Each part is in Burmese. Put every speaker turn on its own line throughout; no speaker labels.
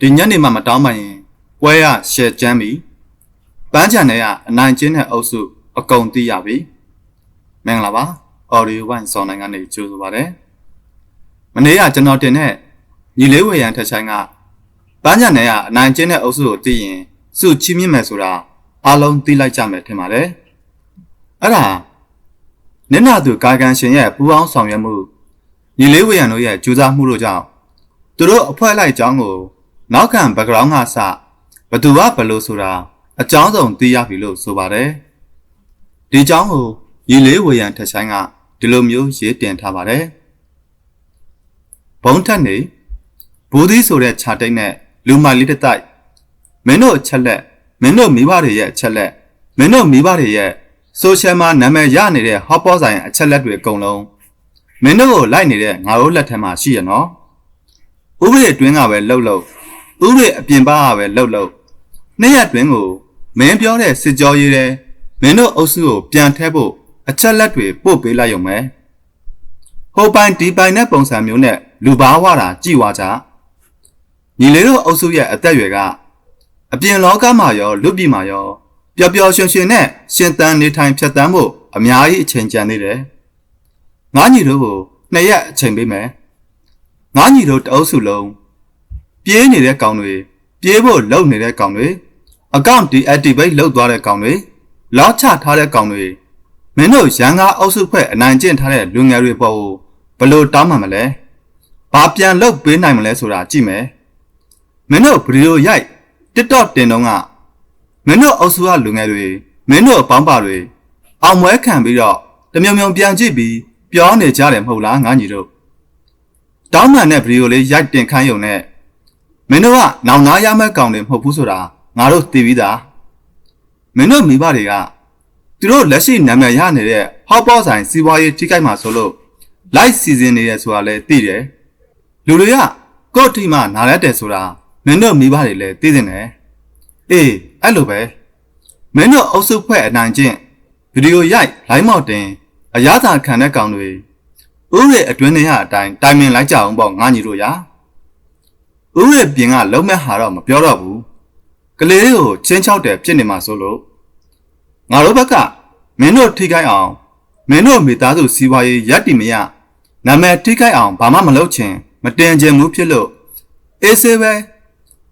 ဒီညနေမှမတောင်းမှရင်ပွဲရရှယ်ကျမ်းပြီပန်းချန်တွေကအနိုင်ကျင်းတဲ့အုပ်စုအကုန်သိရပြီမင်္ဂလာပါ audio one စောင်းနိုင်ကနေကြိုဆိုပါရစေမနေ့ကကျွန်တော်တင်တဲ့ညီလေးဝေရန်ထက်ဆိုင်ကပန်းချန်တွေကအနိုင်ကျင်းတဲ့အုပ်စုကိုသိရင်စုချီးမြှင့်မယ်ဆိုတာအားလုံးသိလိုက်ကြမယ်ထင်ပါတယ်အဲ့ဒါနင့်နာသူကာကန်ရှင်ရဲ့ပူပေါင်းဆောင်ရွက်မှုညီလေးဝေရန်တို့ရဲ့ကြိုးစားမှုတို့ကြောင့်သူတို့အဖွဲ့လိုက်အကြောင်းကို နောက်ခံ background ကစဘသူကဘယ်လိုဆိုတာအကြောင်းစုံသိရပြီလို့ဆိုပါတယ်ဒီအကြောင်းကိုညီလေးဝေရန်ထက်ဆိုင်ကဒီလိုမျိုးရေးတင်ထားပါတယ်ဘုံထက်နေဘူသီဆိုတဲ့ခြာတိတ်နဲ့လူမိုက်လေးတစ်တိုက်မင်းတို့အချက်လက်မင်းတို့မိဘတွေရဲ့အချက်လက်မင်းတို့မိဘတွေရဲ့ဆိုရှယ်မှာနာမည်ရနေတဲ့ဟော့ပေါ်ဆိုင်အချက်လက်တွေအကုန်လုံးမင်းတို့ကိုလိုက်နေတဲ့ငါတို့လက်ထက်မှာရှိရနော်ဥပဒေအတွင်းကပဲလှုပ်လှုပ် ဥပဒေအပြင်ပကပဲလှုပ်လှုပ်နေ့ရက်တွင်ကိုမင်းပြောတဲ့စစ်ကြောရေးတဲ့မင်းတို့အုပ်စုကိုပြန်ထဲဖို့အချက်လက်တွေပို့ပေးလိုက်ရုံပဲဟိုပိုင်ဒီပိုင်တဲ့ပုံစံမျိုးနဲ့လူဘာဝတာကြည်ဝါကြညီလေးတို့အုပ်စုရဲ့အသက်အရွယ်ကအပြင်လောကမှာရောလူပြည်မှာရောပျော်ပျော်ရွှင်ရွှင်နဲ့ရှင်သန်နေထိုင်ဖြတ်တန်းဖို့အများကြီးအချိန်ကျန်သေးတယ်ငါညီတို့ကိုနှစ်ရက်အချိန်ပေးမယ်ငါညီတို့တအုပ်စုလုံး ပြေးနေတဲ့ကောင်တွေပြေးဖို့လုံနေတဲ့ကောင်တွေအကောင့် deactivate လုပ်သွားတဲ့ကောင်တွေလောက်ချထားတဲ့ကောင်တွေမင်းတို့ရန်ကားအုပ်စုဖွဲ့အနိုင်ကျင့်ထားတဲ့လူငယ်တွေပေါ်ကိုဘလို့တောင်းမှမလဲဘာပြန်လုပ်ပေးနိုင်မလဲဆိုတာကြည့်မယ်မင်းတို့ဗီဒီယိုရိုက် TikTok တင်တော့ကမင်းတို့အုပ်စုကလူငယ်တွေမင်းတို့အပေါင်းပါတွေအောင်မွဲခံပြီးတော့တမြုံမြုံပြန်ကြည့်ပြီးပြောနေကြတယ်မဟုတ်လားငါညီတို့တောင်းမှန်တဲ့ဗီဒီယိုလေးရိုက်တင်ခိုင်းုံနဲ့ မင်းတို့ကနောင်နာရမဲ့ကောင်တွေမဟုတ်ဘူးဆိုတာငါတို့သိပြီးသားမင်းတို့မိဘတွေကသူတို့လက်ရှိနာမည်ရနေတဲ့ဟောက်ပေါ့ဆိုင်စီးပွားရေးထိခိုက်မှာဆိုလို့လိုက်စီစဉ်နေရဆိုတာလည်းသိတယ်လူတွေကကိုယ့်အထိမှနားလဲတယ်ဆိုတာမင်းတို့မိဘတွေလည်းသိနေတယ်အေးအဲ့လိုပဲမင်းတို့အုပ်စုဖွဲ့အနိုင်ကျင့်ဗီဒီယိုရိုက်လိုင်းမောက်တင်အရသာခံတဲ့ကောင်တွေဥရဲအတွင်းထဲရအတိုင်းတိုင်ပင်လိုက်ကြအောင်ပေါ့ငါညီတို့ရာ ဥရဲပြင်ကလုံးမဲ့ဟာတော့မပြောတော့ဘူးကလေးလေးကိုချင်းချောက်တယ်ဖြစ်နေမှာဆိုလို့ငါတို့ဘက်ကမင်းတို့ထိခိုက်အောင်မင်းတို့မိသားစုစီးပွားရေးရက်တီမရနာမည်ထိခိုက်အောင်ဘာမှမလုပ်ချင်မတင်ချင်ဘူးဖြစ်လို့အေးဆေးပဲ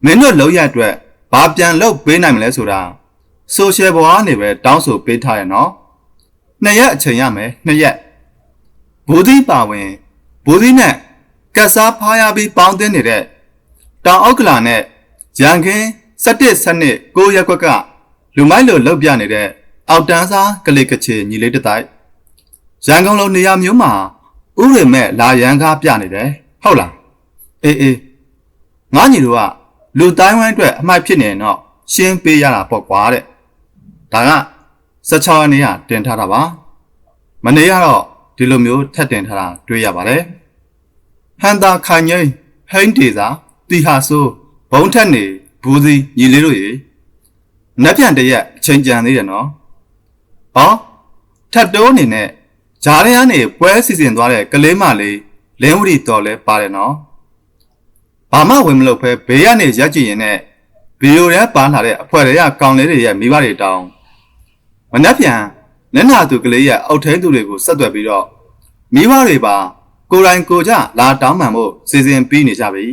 မင်းတို့လောက်ရအတွက်ဘာပြန်လုပ်ပေးနိုင်မလဲဆိုတာဆိုရှယ်ဘဝကနေပဲတောင်းဆိုပေးထားရနော်နှစ်ရက်အချိန်ရမယ်နှစ်ရက်ဘူဒီပါဝင်ဘူဒီနဲ့ကက်စားဖားရပြီးပေါင်းတင်နေတဲ့ တောင်အောက်ကလာနဲ့ရန်ခင်း17စနစ်9ရက်ကွက်ကလူမိုက်လိုလောက်ပြနေတဲ့အောက်တန်းစားကလေးကချေညီလေးတတိုက်ရန်ကုန်လိုနေရာမျိုးမှာဥရိမဲ့လာရန်ကားပြနေတယ်ဟုတ်လားအေးအေးငါညီတို့ကလူတိုင်းဝိုင်းအတွက်အမိုက်ဖြစ်နေတော့ရှင်းပေးရတာပေါ့ကွာတဲ့ဒါက16ရက်နေ့ကတင်ထားတာပါမနေ့ကတော့ဒီလိုမျိုးထပ်တင်ထားတာတွေ့ရပါတယ်ဟန်တာခိုင်ငိမ့်ဟိန်းတေစာ တီဟာဆိုးဘုံထက်နေဘူးစီညီလေးတို့ရေနှက်ပြန်တရက်အချိန်ကြံသေးတယ်နော်ဟောထတ်တိုးအနေနဲ့ဂျားရန်ကနေပွဲစီစဉ်သွားတဲ့ကလေးမလေးလင်းဝရီတော်လဲပါတယ်နော်ဘာမှဝင်မလုပ်ဖဲဘေးကနေရက်ကြည့်ရင်နဲ့ဗီဒီယိုရဲပန်းလာတဲ့အဖွဲ့တွေကကောင်းလေးတွေရဲ့မိဘတွေတောင်းမနှက်ပြန်လက်နာသူကလေးရဲ့အောက်ထင်းသူတွေကိုဆက်သွယ်ပြီးတော့မိဘတွေပါကိုယ်တိုင်ကိုကြလာတောင်းပန်ဖို့စီစဉ်ပြီးနေကြပြီ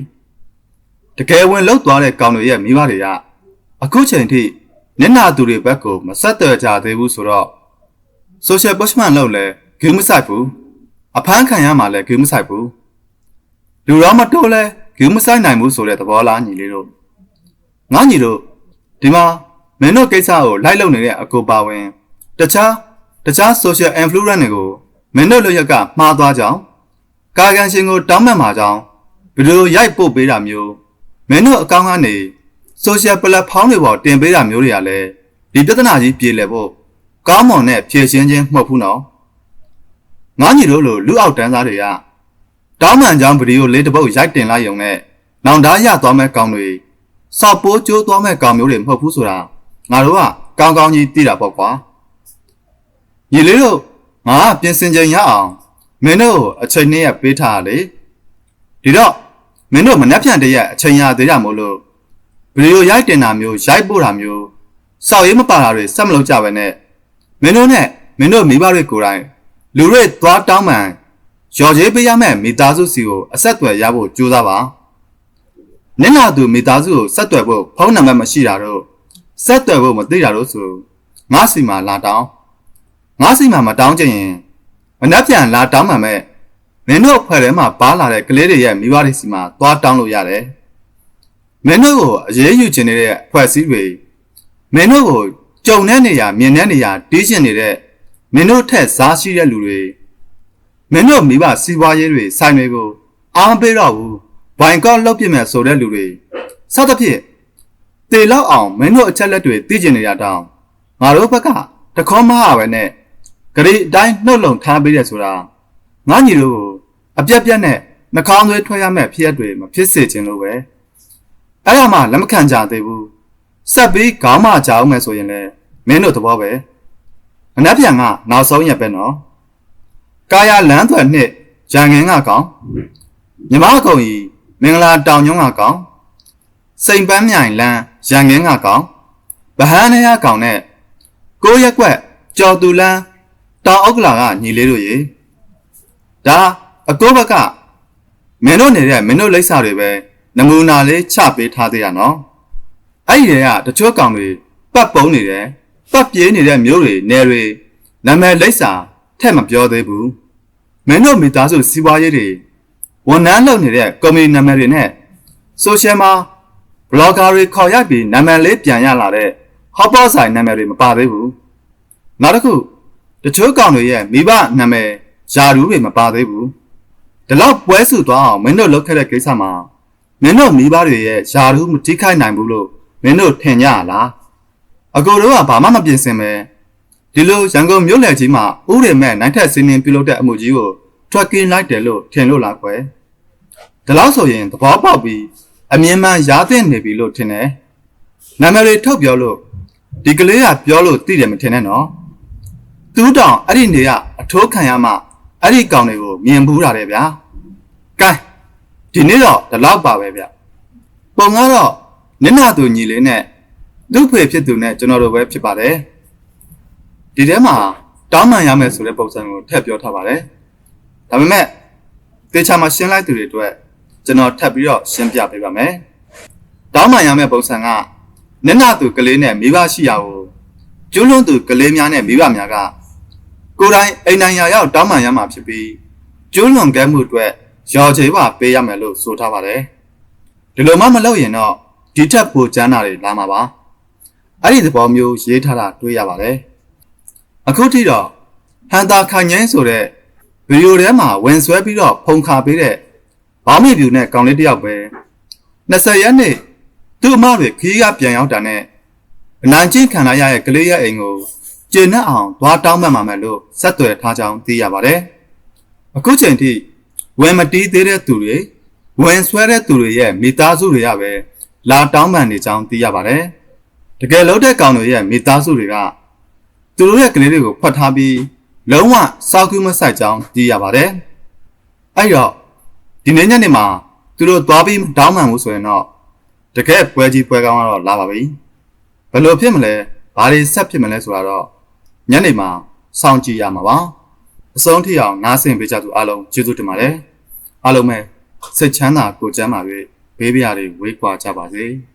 တကယ်ဝင်လောက်သွားတဲ့ကောင်တွေရဲ့မိဘတွေကအခုချိန်ထိမျက်နာသူတွေဘက်ကိုမဆက်သွယ်ကြသေးဘူးဆိုတော့ social pushman လုပ်လဲဂိမ်းမဆိုင်ဘူးအဖမ်းခံရမှာလဲဂိမ်းမဆိုင်ဘူးလူတော်မတိုးလဲဂိမ်းမဆိုင်နိုင်ဘူးဆိုတဲ့သဘောလားညီလေးတို့ငါညီတို့ဒီမှာမင်းတို့ကိစ္စကိုလိုက်လုပ်နေတဲ့အကူပါဝင်တခြားတခြား social influence တွေကိုမင်းတို့လိုရက်ကမှားသွားကြောင်းကာကန်ရှင်ကိုတောင်းပန်မှာကြောင်းဗီဒီယိုရိုက်ပို့ပေးတာမျိုး မင်းတို့အကောင့်ကနေ social platform တွေပေါ်တင်ပေးတာမျိုးတွေကလည်းဒီပြဿနာကြီးပြေလည်ဖို့ကောင်းမွန်တဲ့ဖြည့်ရှင်းခြင်းမဟုတ်ဘူးနော်ငါညီတို့လိုလူအောက်တန်းသားတွေကတောင်းပန်ကြောင်းဗီဒီယိုလေးတစ်ပုတ်ရိုက်တင်လိုက်ရုံနဲ့နောင်တရသွားမဲ့ကောင်းတွေစောက်ပိုးကျိုးသွားမဲ့ကောင်းမျိုးတွေမဟုတ်ဘူးဆိုတာငါတို့ကကောင်းကောင်းကြီးသိတာပေါ့ကွာညီလေးတို့ငါပြင်ဆင်ချိန်ရအောင်မင်းတို့အချိန်နဲ့ပေးထားလေဒီတော့ မင်းတို့မနှက်ဖြန်တရက်အချိန်ရသေးရမို့လို့ဗီဒီယိုရိုက်တင်တာမျိုးရိုက်ပို့တာမျိုးစောက်ရေးမပါတာတွေစက်မလုပ်ကြပဲနဲ့မင်းတို့နဲ့မင်းတို့မိဘတွေကိုယ်တိုင်လူတွေသွားတောင်းပန်ရော်ကြေးပေးရမယ့်မိသားစုစီကိုအဆက်အသွယ်ရဖို့ကြိုးစားပါနင့်နာသူမိသားစုကိုဆက်သွယ်ဖို့ဖုန်းနံပါတ်မရှိတာတော့ဆက်သွယ်ဖို့မသိတာတော့ဆိုငါစီမှာလာတောင်းငါစီမှာမတောင်းချင်ရင်မနှက်ပြန်လာတောင်းမှမဲ့ မင်းတို့အဖွဲ့ထဲမှာပါလာတဲ့ကလေးတွေရဲ့မိဘတွေစီမှာသွားတောင်းလို့ရတယ်မင်းတို့ကိုအရေးယူခြင်းတဲ့အဖွဲ့အစည်းတွေမင်းတို့ကိုကြုံတဲ့နေရာမြင်တဲ့နေရာတီးရှင်နေတဲ့မင်းတို့ထက်စားရှိတဲ့လူတွေမင်းတို့မိဘစီးပွားရေးတွေဆိုင်တွေကိုအားမပေးတော့ဘူးဘိုင်ကော့လောက်ပြစ်မဲ့ဆိုတဲ့လူတွေစသဖြင့်တေလောက်အောင်မင်းတို့အချက်လက်တွေသိကျင်နေရတောင်းငါတို့ဘက်ကတခေါမဟာပဲနဲ့ဂရီအတိုင်းနှုတ်လုံထားပေးရဆိုတာငါညီတို့ကို အပြက်ပြက်နဲ့နှာခေါင်းသွေးထွက်ရမဲ့ဖြစ်ရက်တွေမဖြစ်စေချင်လို့ပဲအဲ့ဒါမှလက်မခံကြသေးဘူးဆက်ပြီးခေါင်းမကြအောင်မယ်ဆိုရင်လည်းမင်းတို့သဘောပဲအနက်ပြန်ကနောက်ဆုံးရက်ပဲနော်ကာယလန်းသွယ်နှစ်ရန်ငင်းကကောင်မြမကုံကြီးမင်္ဂလာတောင်ညုံကကောင်စိန်ပန်းမြိုင်လန်းရန်ငင်းကကောင်ဗဟန်းနေရကောင်နဲ့ကိုရက်ကွက်ကြော်တူလန်းတောင်ဥက္ကလာကညီလေးတို့ရေဒါ အကိုဘက်ကမင်းတို့နေတဲ့မင်းတို့လိပ်စာတွေပဲနမူနာလေးချပေးထားသေးရနော်အဲ့ဒီတွေကတချို့ကောင်တွေပတ်ပုံးနေတယ်ပတ်ပြေးနေတဲ့မျိုးတွေနယ်တွေနာမည်လိပ်စာထက်မပြောသေးဘူးမင်းတို့မိသားစုစီးပွားရေးတွေဝန်ထမ်းလုပ်နေတဲ့ကုမ္ပဏီနာမည်တွေနဲ့ဆိုရှယ်မှာဘလော့ဂါတွေခေါ်ရိုက်ပြီးနာမည်လေးပြန်ရလာတဲ့ဟော့ပေါ့ဆိုင်နာမည်တွေမပါသေးဘူးနောက်တစ်ခုတချို့ကောင်တွေရဲ့မိဘနာမည်ယာရူးတွေမပါသေးဘူး ဒီလောက်ပွဲစုသွားအောင်မင်းတို့လုပ်ခဲ့တဲ့ကိစ္စမှာမင်းတို့မိဘတွေရဲ့ယာရူးမထိခိုက်နိုင်ဘူးလို့မင်းတို့ထင်ကြလားအကိုတို့ကဘာမှမပြင်ဆင်ပဲဒီလိုရန်ကုန်မြို့လယ်ကြီးမှာဥရိမဲ့နိုင်ထက်စင်းနေပြုလုပ်တဲ့အမှုကြီးကိုထွက်ကင်းလိုက်တယ်လို့ထင်လို့လားကွယ်ဒီလောက်ဆိုရင်သဘောပေါက်ပြီးအမြင်မှန်ရားသိနေပြီလို့ထင်တယ်နာမည်တွေထုတ်ပြောလို့ဒီကလေးကပြောလို့သိတယ်မထင်နဲ့နော်သူတောင်အဲ့ဒီနေကအထိုးခံရမှ အဲ့ဒီကောင်တွေကိုမြင်ဘူးတာတဲ့ဗျာကဲဒီနေ့တော့ဒီလောက်ပါပဲဗျပုံကတော့နင့်နာသူညီလေးနဲ့လူ့ဖေဖြစ်သူနဲ့ကျွန်တော်တို့ပဲဖြစ်ပါတယ်ဒီထဲမှာတောင်းပန်ရမယ်ဆိုတဲ့ပုံစံကိုထည့်ပြောထားပါတယ်ဒါပေမဲ့တေချာမှာရှင်းလိုက်သူတွေအတွက်ကျွန်တော်ထပ်ပြီးတော့ရှင်းပြပေးပါမယ်တောင်းပန်ရမယ်ပုံစံကနင့်နာသူကလေးနဲ့မိဘရှိရာကိုကျွလွန်သူကလေးများနဲ့မိဘများက ကိုယ်တိုင်အိမ်နိုင်ရာရောက်တောင်းပန်ရမှာဖြစ်ပြီးကျွလွန်ကဲမှုအတွက်ရော်ချေပါပေးရမယ်လို့ဆိုထားပါတယ်ဒီလိုမှမလုပ်ရင်တော့ဒီထက်ပိုကျန်းတာတွေလာမှာပါအဲ့ဒီသဘောမျိုးရေးထားတာတွေ့ရပါတယ်အခုထိတော့ဟန်တာခိုင်ငင်းဆိုတဲ့ဗီဒီယိုထဲမှာဝင်ဆွဲပြီးတော့ဖုန်ခါပေးတဲ့ဘောင်းမီဗျူနဲ့ကောင်လေးတစ်ယောက်ပဲ20ရက်နေ့သူ့အမတွေခီးကပြန်ရောက်တာနဲ့အနိုင်ချင်းခံရရဲ့ကလေးရဲ့အိမ်ကို ကျဉ်နဲ့အောင်သွားတောင်းပန်ပါမယ်လို့ဆက်သွယ်ထားကြောင်းသိရပါတယ်အခုချိန်ထိဝင်မတီးသေးတဲ့သူတွေဝင်ဆွဲတဲ့သူတွေရဲ့မိသားစုတွေကပဲလာတောင်းပန်နေကြောင်းသိရပါတယ်။တကယ်လို့တဲ့ကောင်တွေရဲ့မိသားစုတွေကသူတို့ရဲ့ကလေးတွေကိုဖွက်ထားပြီးလုံးဝစောက်ကူးမဆိုင်ကြောင်းသိရပါတယ်။အဲ့တော့ဒီနေ့ညနေမှာသူတို့သွားပြီးတောင်းပန်မှုဆိုရင်တော့တကယ်ပွဲကြီးပွဲကောင်းကတော့လာပါပြီ။ဘယ်လိုဖြစ်မလဲဘာတွေဆက်ဖြစ်မလဲဆိုတာတော့ ညနေမှာစောင့်ကြည့်ရမှာပါ။အဆုံးထိအောင်နားဆင်ပေးကြသူအားလုံးကျေးဇူးတင်ပါတယ်။အားလုံးပဲစိတ်ချမ်းသာကိုယ်ကျန်းမာ၍ဘေးပြားတွေဝေးကွာကြပါစေ။